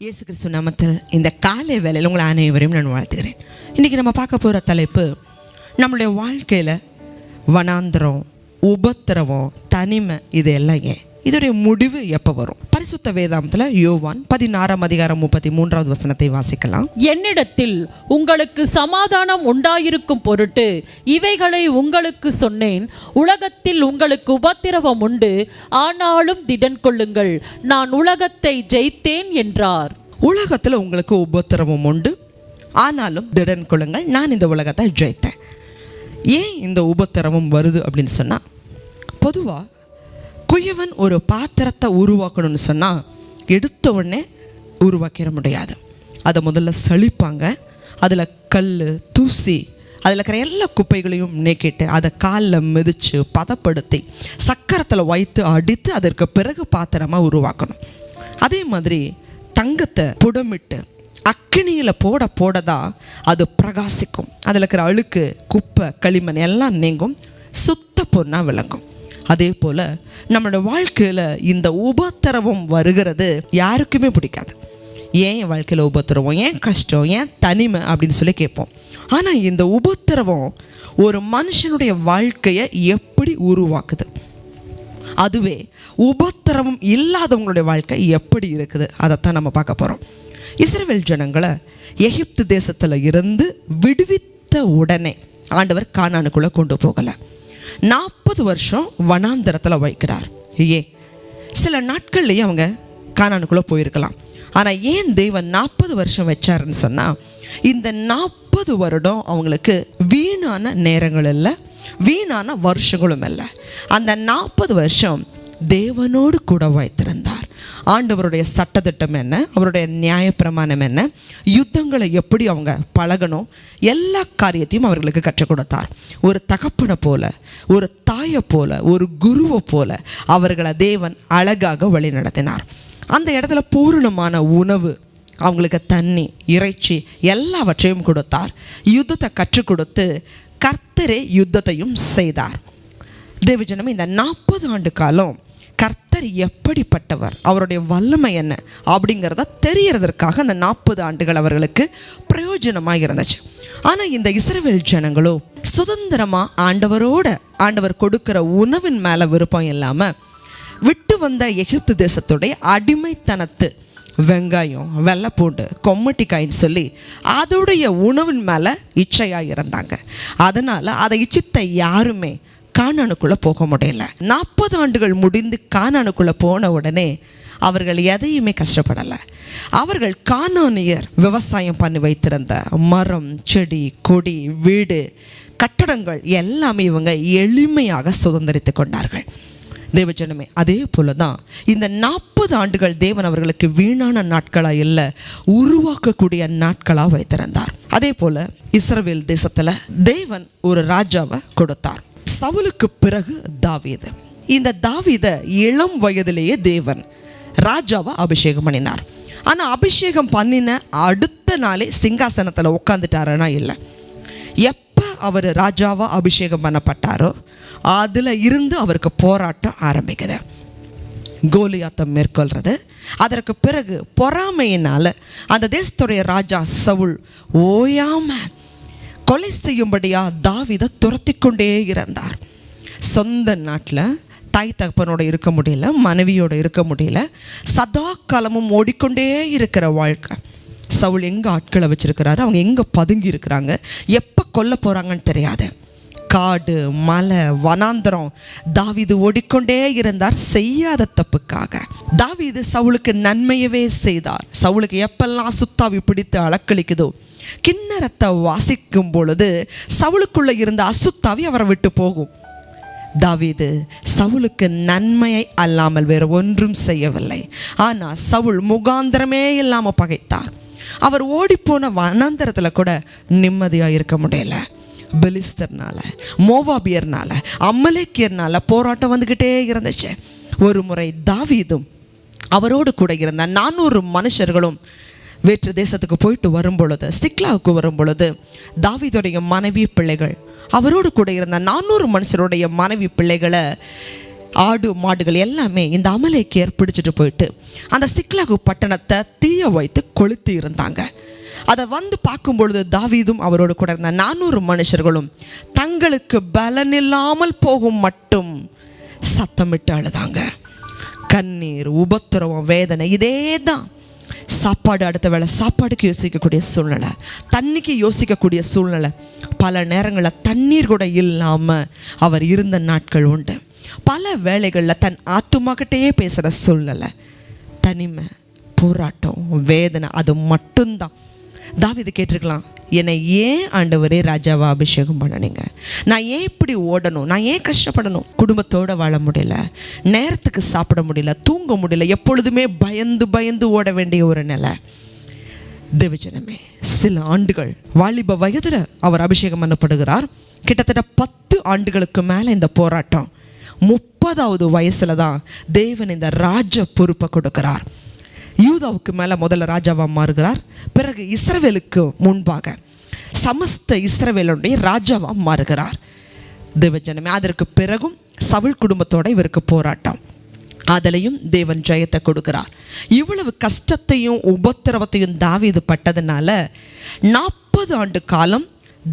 இயேசு கிறிஸ்து நாமத்தில் இந்த காலை வேலையில் உங்களை அனைவரையும் நான் வாழ்த்துகிறேன். இன்றைக்கி நம்ம பார்க்க போகிற தலைப்பு நம்மளுடைய வாழ்க்கையில் வனாந்திரம் உபத்திரவம் தனிமை இது எல்லாம் ஏன்? இதோடைய முடிவு எப்போ வரும்? பரிசுத்த வேதாந்தத்தில் யோவான் பதினாறாம் அதிகாரம் முப்பத்தி மூன்றாவது வசனத்தை வாசிக்கலாம். என்னிடத்தில் உங்களுக்கு சமாதானம் உண்டாயிருக்கும் பொருட்டு இவைகளை உங்களுக்கு சொன்னேன். உலகத்தில் உங்களுக்கு உபத்திரவம் உண்டு. ஆனாலும் திடன் கொள்ளுங்கள். நான் உலகத்தை ஜெயித்தேன் என்றார். உலகத்தில் உங்களுக்கு உபத்திரவம் உண்டு. ஆனாலும் திடன் கொள்ளுங்கள். நான் இந்த உலகத்தை ஜெயித்தேன். ஏன் இந்த உபத்திரவம் வருது அப்படின்னு சொன்னால் பொதுவாக குயவன் ஒரு பாத்திரத்தை உருவாக்கணும்னு சொன்னால் எடுத்த உடனே உருவாக்கிட முடியாது. அதை முதல்ல சளிப்பாங்க. அதில் கல் தூசி அதில் இருக்கிற எல்லா குப்பைகளையும் நீக்கிட்டு அதை காலில் மிதித்து பதப்படுத்தி சக்கரத்தில் வைத்து அடித்து அதற்கு பிறகு பாத்திரமாக உருவாக்கணும். அதே மாதிரி தங்கத்தை புடமிட்டு அக்கினியில் போட போட தான் அது பிரகாசிக்கும். அதில் இருக்கிற அழுக்கு குப்பை களிமண் எல்லாம் நீங்கும். சுத்த பொண்ணாக விளங்கும். அதே போல் நம்மளோட வாழ்க்கையில் இந்த உபத்திரவம் வருகிறது யாருக்குமே பிடிக்காது. ஏன் என் வாழ்க்கையில் உபத்திரவம்? ஏன் கஷ்டம்? ஏன் தனிமை? அப்படின்னு சொல்லி கேட்போம். ஆனால் இந்த உபத்திரவம் ஒரு மனுஷனுடைய வாழ்க்கையை எப்படி உருவாக்குது? அதுவே உபத்திரவம் இல்லாதவங்களுடைய வாழ்க்கை எப்படி இருக்குது? அதைத்தான் நம்ம பார்க்க போகிறோம் இஸ்ரேல் ஜனங்களை எகிப்து தேசத்தில் இருந்து விடுவித்த உடனே ஆண்டவர் கானானுக்குள்ளே கொண்டு போகலை. நாற்பது வருஷம் வனாந்தரத்தில் வைக்கிறார் ஏன் சில நாட்கள்லேயே அவங்க கானானுக்குள்ளே போயிருக்கலாம். ஆனால் ஏன் தேவன் நாற்பது வருஷம் வச்சாருன்னு சொன்னால் இந்த நாற்பது வருடம் அவங்களுக்கு வீணான நேரங்கள் இல்லை வீணான வருஷங்களும் இல்லை. அந்த நாற்பது வருஷம் தேவனோடு கூட வைத்திருந்தார் ஆண்டவருடைய சட்டத்திட்டம் என்ன? அவருடைய நியாயப்பிரமாணம் என்ன? யுத்தங்களை எப்படி அவங்க பழகணும்? எல்லா காரியத்தையும் அவர்களுக்கு கற்றுக் கொடுத்தார். ஒரு தகப்பனை போல ஒரு தாயை போல ஒரு குருவை போல அவர்களை தேவன் அழகாக வழி நடத்தினார். அந்த இடத்துல பூரணமான உணவு அவங்களுக்கு தண்ணி இறைச்சி எல்லாவற்றையும் கொடுத்தார். யுத்தத்தை கற்றுக் கொடுத்து கர்த்தரே யுத்தத்தையும் செய்தார். தேவஜனம் இந்த நாற்பது ஆண்டு காலம் கர்த்தர் எப்படிப்பட்டவர்? அவருடைய வல்லமை என்ன? அப்படிங்கிறத தெரியறதற்காக அந்த நாற்பது ஆண்டுகள் அவர்களுக்கு பிரயோஜனமாக இருந்துச்சு. ஆனால் இந்த இஸ்ரேல் ஜனங்களோ சுதந்திரமாக ஆண்டவரோட ஆண்டவர் கொடுக்குற உணவின் மேலே விருப்பம் இல்லாமல் விட்டு வந்த எகிப்து தேசத்துடைய அடிமைத்தனத்து வெங்காயம் வெள்ளைப்பூண்டு கொம்மட்டிக்காயின்னு சொல்லி அதோடைய உணவின் மேலே இச்சையாக இருந்தாங்க. அதனால் அதை இச்சித்த யாருமே கானானுக்குள்ளே போக முடியல. நாற்பது ஆண்டுகள் முடிந்து கானானுக்குள்ளே போன உடனே அவர்கள் எதையுமே கஷ்டப்படலை. அவர்கள் கானானியர் விவசாயம் பண்ணி வைத்திருந்த மரம் செடி கொடி வீடு கட்டடங்கள் எல்லாமே இவங்க எளிமையாக சுதந்திரித்து கொண்டார்கள். தேவஜனமே அதே போல தான் இந்த நாற்பது ஆண்டுகள் தேவன் அவர்களுக்கு வீணான நாட்களாக இல்லை உருவாக்கக்கூடிய நாட்களாக வைத்திருந்தார். அதே போல இஸ்ரவேல் தேசத்தில் தேவன் ஒரு ராஜாவை கொடுத்தார். சவுலுக்கு பிறகு தாவீது. இந்த தாவீதை இளம் வயதிலேயே தேவன் ராஜாவை அபிஷேகம் பண்ணினார். ஆனால் அபிஷேகம் பண்ணின அடுத்த நாளே சிங்காசனத்தில் உட்காந்துட்டாருன்னா இல்லை. எப்போ அவர் ராஜாவாக அபிஷேகம் பண்ணப்பட்டாரோ அதில் இருந்து அவருக்கு போராட்டம் ஆரம்பிக்குது. கோலியாத்தம் மேற்கொள்கிறது அதற்கு பிறகு பொறாமையினால் அந்த தேசத்துடைய ராஜா சவுல் ஓயாமல் கொலை செய்யும்படியா தாவிதை துரத்தி கொண்டே இருந்தார். சொந்த நாட்டில் தாய் தகப்பனோட இருக்க முடியல மனைவியோட இருக்க முடியல சதா காலமும் ஓடிக்கொண்டே இருக்கிற வாழ்க்கை. சவுல் எங்கே ஆட்களை வச்சுருக்கிறாரு? அவங்க எங்கே பதுங்கி இருக்கிறாங்க? எப்போ கொல்ல போகிறாங்கன்னு தெரியாது. காடு மலை வனாந்தரம் தாவிது ஓடிக்கொண்டே இருந்தார் செய்யாத தப்புக்காக. தாவிது சவுளுக்கு நன்மையவே செய்தார். சவுளுக்கு எப்பெல்லாம் சுத்தாவி பிடித்து அளக்களிக்குதோ கிண்ணறத்தை வாசிக்கும் பொழுது சவுளுக்குள்ள இருந்த அசுத்தாவி அவரை விட்டு போகும். தாவீது சவுலுக்கு நன்மையை அல்லாமல் வேறு ஒன்றும் செய்யவில்லை. ஆனால் சவுல் முகாந்திரமே இல்லாமல் பகைத்தார். அவர் ஓடிப்போன வனாந்தரத்தில் கூட நிம்மதியாக இருக்க முடியல. பெலிஸ்தர்னால மோவாபியர்னால அம்மலேக்கியர்னால போராட்டம் வந்துக்கிட்டே இருந்துச்சு. ஒரு முறை தாவீதும் அவரோடு கூட இருந்த நானூறு மனுஷர்களும் வேற்று தேசத்துக்கு போயிட்டு வரும் பொழுது சிக்லாவுக்கு வரும் பொழுது தாவீதுடைய மனைவி பிள்ளைகள் அவரோடு கூட இருந்த நானூறு மனுஷருடைய மனைவி பிள்ளைகளை ஆடு மாடுகள் எல்லாமே இந்த அமலைக்கு ஏற்பிடிச்சிட்டு போயிட்டு அந்த சிக்லாகு பட்டணத்தை தீய வைத்து கொளுத்தி இருந்தாங்க. அதை வந்து பார்க்கும் பொழுது தாவீதும் அவரோடு கூட இருந்த நானூறு மனுஷர்களும் தங்களுக்கு பலனில்லாமல் போகும் மட்டும் சத்தமிட்டு அழுதாங்க. கண்ணீர் உபத்திரவம் வேதனை இதே தான் சாப்பாடு அடுத்த வேளை சாப்பாடுக்கு யோசிக்கக்கூடிய சூழ்நிலை தண்ணிக்கு யோசிக்கக்கூடிய சூழ்நிலை. பல நேரங்களில் தண்ணீர் கூட இல்லாமல் அவர் இருந்த நாட்கள் உண்டு. பல வேலைகளில் தன் ஆத்துமாக்கிட்டேயே பேசுகிற சூழ்நிலை. தனிமை போராட்டம் வேதனை அது மட்டும்தான். தாவீது கேட்டிருக்கலாம் என்னை ஏன் ஆண்டவரே ராஜாவாக அபிஷேகம் பண்ணனீங்க? நான் ஏன் இப்படி ஓடணும்? நான் ஏன் கஷ்டப்படணும்? குடும்பத்தோடு வாழ முடியல. நேரத்துக்கு சாப்பிட முடியல. தூங்க முடியல. எப்பொழுதுமே பயந்து பயந்து ஓட வேண்டிய ஒரு நிலை. தேவஜனமே சில ஆண்டுகள் வாலிப வயதில் அவர் அபிஷேகம் பண்ணப்படுகிறார். கிட்டத்தட்ட பத்து ஆண்டுகளுக்கு மேலே இந்த போராட்டம். முப்பதாவது வயசில் தான் தேவன் இந்த ராஜ பொறுப்பை கொடுக்கிறார். யூதாவுக்கு மேலே முதல்ல ராஜாவாக மாறுகிறார். பிறகு இஸ்ரவேலுக்கு முன்பாக சமஸ்த இஸ்ரவேலுடைய ராஜாவாக மாறுகிறார். தேவஜனமே அதற்கு பிறகும் சவுள் குடும்பத்தோட இவருக்கு போராட்டம். அதிலையும் தேவன் ஜெயத்தை கொடுக்கிறார். இவ்வளவு கஷ்டத்தையும் உபத்திரவத்தையும் தாவி இது பட்டதுனால நாற்பது ஆண்டு காலம்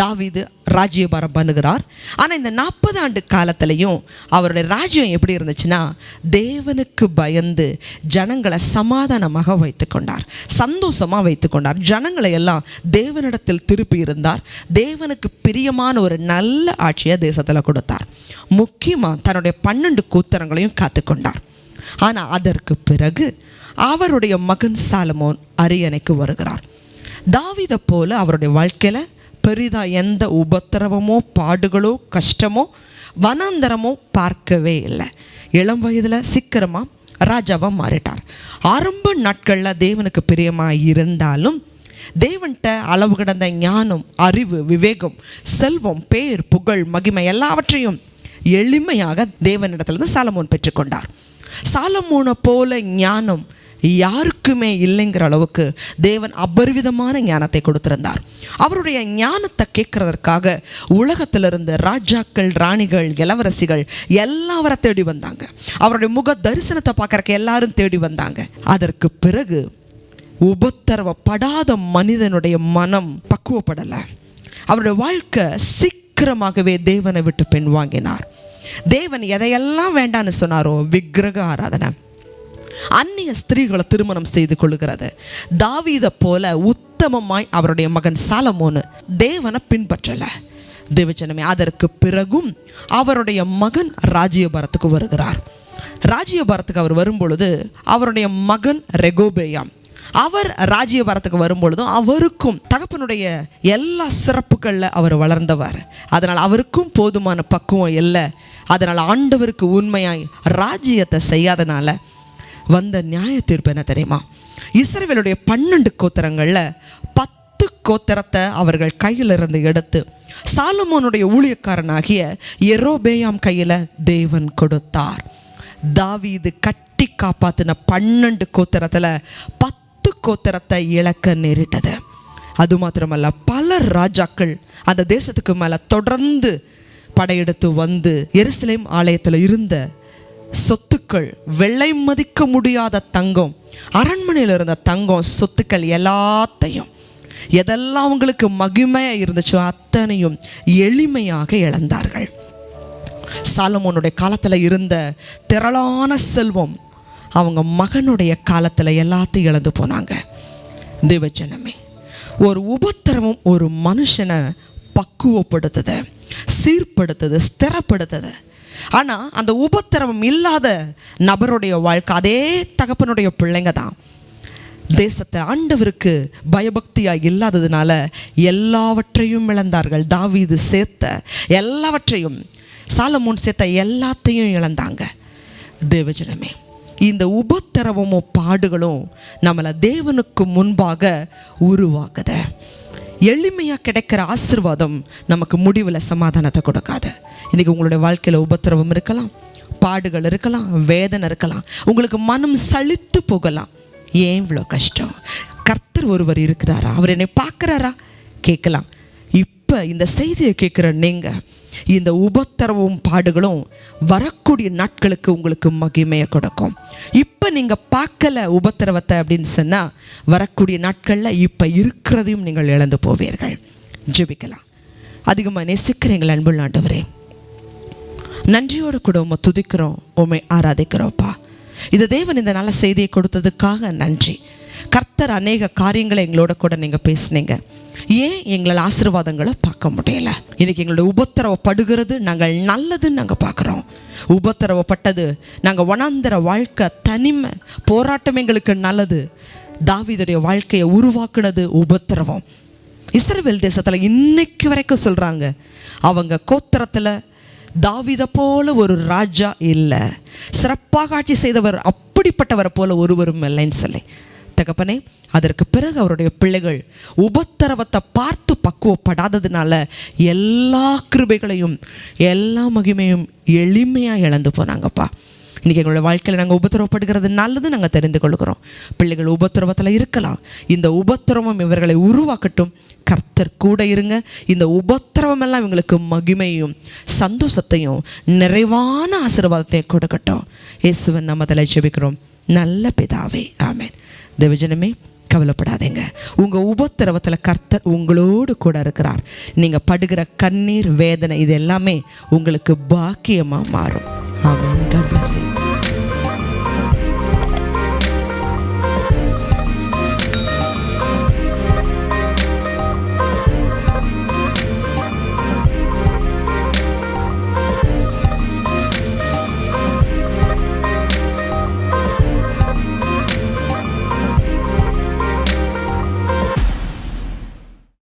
தாவிது ராஜ்யபாரம் பண்ணுகிறார். ஆனால் இந்த நாற்பது ஆண்டு காலத்திலையும் அவருடைய ராஜ்யம் எப்படி இருந்துச்சுன்னா தேவனுக்கு பயந்து ஜனங்களை சமாதானமாக வைத்து கொண்டார். சந்தோஷமாக வைத்து கொண்டார். ஜனங்களை எல்லாம் தேவனிடத்தில் திருப்பி இருந்தார். தேவனுக்கு பிரியமான ஒரு நல்ல ஆட்சியை தேசத்தில் கொடுத்தார். முக்கியமாக தன்னுடைய பன்னெண்டு கூத்தரங்களையும் காத்துக்கொண்டார் ஆனால் அதற்கு பிறகு அவருடைய மகன் சாலமோன் அரியணைக்கு வருகிறார். தாவிதை போல அவருடைய வாழ்க்கையில் பெரிதாக எந்த உபத்திரவமோ பாடுகளோ கஷ்டமோ வனாந்தரமோ பார்க்கவே இல்லை. இளம் வயதில் சீக்கிரமாக ராஜாவாக மாறிட்டார். ஆரம்ப நாட்களில் தேவனுக்கு பிரியமாக இருந்தாலும் தேவன்கிட்ட அளவு கிடந்த ஞானம் அறிவு விவேகம் செல்வம் பேர் புகழ் மகிமை எல்லாவற்றையும் எளிமையாக தேவனிடத்துலேருந்து சாலமோன் பெற்றுக்கொண்டார். சாலமோனை போல ஞானம் யாருக்குமே இல்லைங்கிற அளவுக்கு தேவன் அபரிவிதமான ஞானத்தை கொடுத்திருந்தார். அவருடைய ஞானத்தை கேட்கறதற்காக உலகத்திலிருந்து ராஜாக்கள் ராணிகள் இளவரசிகள் எல்லாவரை தேடி வந்தாங்க. அவருடைய முக தரிசனத்தை பார்க்கறக்கு எல்லாரும் தேடி வந்தாங்க. அதற்கு பிறகு உபத்தரவப்படாத மனிதனுடைய மனம் பக்குவப்படலை. அவருடைய வாழ்க்கை சீக்கிரமாகவே தேவனை விட்டு பெண் வாங்கினார் தேவன் எதையெல்லாம் வேண்டான்னு சொன்னாரோ விக்கிரக ஆராதனை. அந்நிய ஸ்திரீகளை திருமணம் செய்து கொள்கிறது தாவீதை போல உத்தமமாய் அவருடைய மகன் சாலமோனு தேவனை பின்பற்றலை. தேவச்சனமே அதற்கு பிறகும் அவருடைய மகன் ராஜ்யபாரத்துக்கு வருகிறார். ராஜ்யபாரத்துக்கு அவர் வரும்பொழுது அவருடைய மகன் ரெகோபேயாம். அவர் ராஜ்யபாரத்துக்கு வரும்பொழுதும் அவருக்கும் தகப்பனுடைய எல்லா சிறப்புகளில் அவர் வளர்ந்தவர். அதனால் அவருக்கும் போதுமான பக்குவம் இல்லை. அதனால் ஆண்டவருக்கு உண்மையாய் ராஜ்யத்தை செய்யாதனால வந்த நியாய தீர்ப்பு என்ன தெரியுமா? இஸ்ரேவேலுடைய பன்னெண்டு கோத்திரங்களில் பத்து கோத்திரத்தை அவர்கள் கையிலிருந்து எடுத்து சாலமோனுடைய ஊழியக்காரனாகிய எரோபேயாம் கையில் தேவன் கொடுத்தார். தாவீது கட்டி காப்பாத்தின பன்னெண்டு கோத்திரத்தில் பத்து கோத்திரத்தை இழக்க நேரிட்டது. அது மாத்திரமல்ல பல ராஜாக்கள் அந்த தேசத்துக்கு மேலே தொடர்ந்து படையெடுத்து வந்து எருசலேம் ஆலயத்தில் இருந்த சொத்துக்கள் வெள்ளை மதிக்க முடியாத தங்கம் அரண்மனையில் இருந்த தங்கம் சொத்துக்கள் எல்லாத்தையும் எதெல்லாம் அவங்களுக்கு மகிமையாக இருந்துச்சோ அத்தனையும் எளிமையாக இழந்தார்கள். சாலமோனுடைய காலத்தில் இருந்த திரளான செல்வம் அவங்க மகனுடைய காலத்தில் எல்லாத்தையும் இழந்து போனாங்க. தேவஜனமே ஒரு உபத்திரவம் ஒரு மனுஷனை பக்குவப்படுத்துது சீர்படுத்துது ஸ்திரப்படுத்துது. ஆனால் அந்த உபத்திரவம் இல்லாத நபருடைய வாழ்க்கை அதே தகப்பனுடைய பிள்ளைங்க தான். தேசத்தை ஆண்டவருக்கு பயபக்தியாக இல்லாததுனால எல்லாவற்றையும் இழந்தார்கள். தாவீது சேர்த்த எல்லாவற்றையும் சாலமோன் சேர்த்த எல்லாத்தையும் இழந்தாங்க. தேவஜனமே இந்த உபத்திரவமும் பாடுகளும் நம்மளை தேவனுக்கு முன்பாக உருவாக்குத எளிமையாக கிடைக்கிற ஆசிர்வாதம் நமக்கு முடிவில் சமாதானத்தை கொடுக்காது. இன்றைக்கி உங்களுடைய வாழ்க்கையில் உபத்திரவம் இருக்கலாம் பாடுகள் இருக்கலாம் வேதனை இருக்கலாம் உங்களுக்கு மனம் சளித்து போகலாம். ஏன் இவ்வளோ கஷ்டம்? கர்த்தர் ஒருவர் இருக்கிறாரா? அவர் என்னை பார்க்குறாரா? கேட்கலாம். இப்போ இந்த செய்தியை கேட்குற நீங்கள் இந்த உபத்திரவும் பாடுகளும் வரக்கூடிய நாட்களுக்கு உங்களுக்கு மகிமையை கொடுக்கும். இப்போ நீங்கள் பார்க்கல உபத்திரவத்தை அப்படின்னு சொன்னால் வரக்கூடிய நாட்களில் இப்போ இருக்கிறதையும் நீங்கள் இழந்து போவீர்கள். ஜெபிக்கலாம். அதிகமாக நேசிக்கிறீங்கள் அன்புள்ள ஆண்டவரே. நன்றியோடு கூட உம்மை துதிக்கிறோம் உம்மை ஆராதிக்கிறோம்ப்பா. இந்த தேவன் இந்த நல்ல செய்தியை கொடுத்ததுக்காக நன்றி. கர்த்தர் அநேக காரியங்களை எங்களோட கூட நீங்கள் பேசுனீங்க. ஏன் எங்களால் ஆசீர்வாதங்களை பார்க்க முடியல? இன்னைக்கு எங்களுடைய உபத்திரவப்படுகிறது நாங்கள் நல்லதுன்னு நாங்கள் பார்க்குறோம். உபத்திரவப்பட்டது நாங்கள் வனாந்தர வாழ்க்கை தனிமை போராட்டம் எங்களுக்கு நல்லது. தாவிதருடைய வாழ்க்கையை உருவாக்குனது உபத்திரவம். இஸ்ரவேல் தேசத்தில் இன்னைக்கு வரைக்கும் சொல்கிறாங்க அவங்க கோத்திரத்தில் தாவித போல ஒரு ராஜா இல்லை. சிறப்பாக ஆட்சி செய்தவர் அப்படிப்பட்டவரை போல ஒருவரும் இல்லைன்னு சொல்லி. தகப்பனே அதற்கு பிறகு அவருடைய பிள்ளைகள் உபத்திரவத்தை பார்த்து பக்குவப்படாததுனால எல்லா கிருபைகளையும் எல்லா மகிமையும் எளிமையாக இழந்து போனாங்கப்பா. இன்றைக்கி எங்களோட வாழ்க்கையில் நாங்கள் உபத்திரவப்படுகிறது நல்லது நாங்கள் தெரிந்து கொள்கிறோம். பிள்ளைகள் உபத்திரவத்தில் இருக்கலாம். இந்த உபத்திரவம் இவர்களை உருவாக்கட்டும். கர்த்தர் கூட இருங்க. இந்த உபத்திரவம் எல்லாம் இவங்களுக்கு மகிமையும் சந்தோஷத்தையும் நிறைவான ஆசீர்வாதத்தையும் கொடுக்கட்டும். இயேசுவன் நம்ம ஜெபிக்கிறோம். நல்ல பிதாவே. ஆமேன். தேவஜனமே கவலைப்படாதீங்க. உங்கள் உபத்திரவத்தில் கர்த்தர் உங்களோடு கூட இருக்கிறார். நீங்கள் படுகிற கண்ணீர் வேதனை இது எல்லாமே உங்களுக்கு பாக்கியமாக மாறும். ஆமேன். God.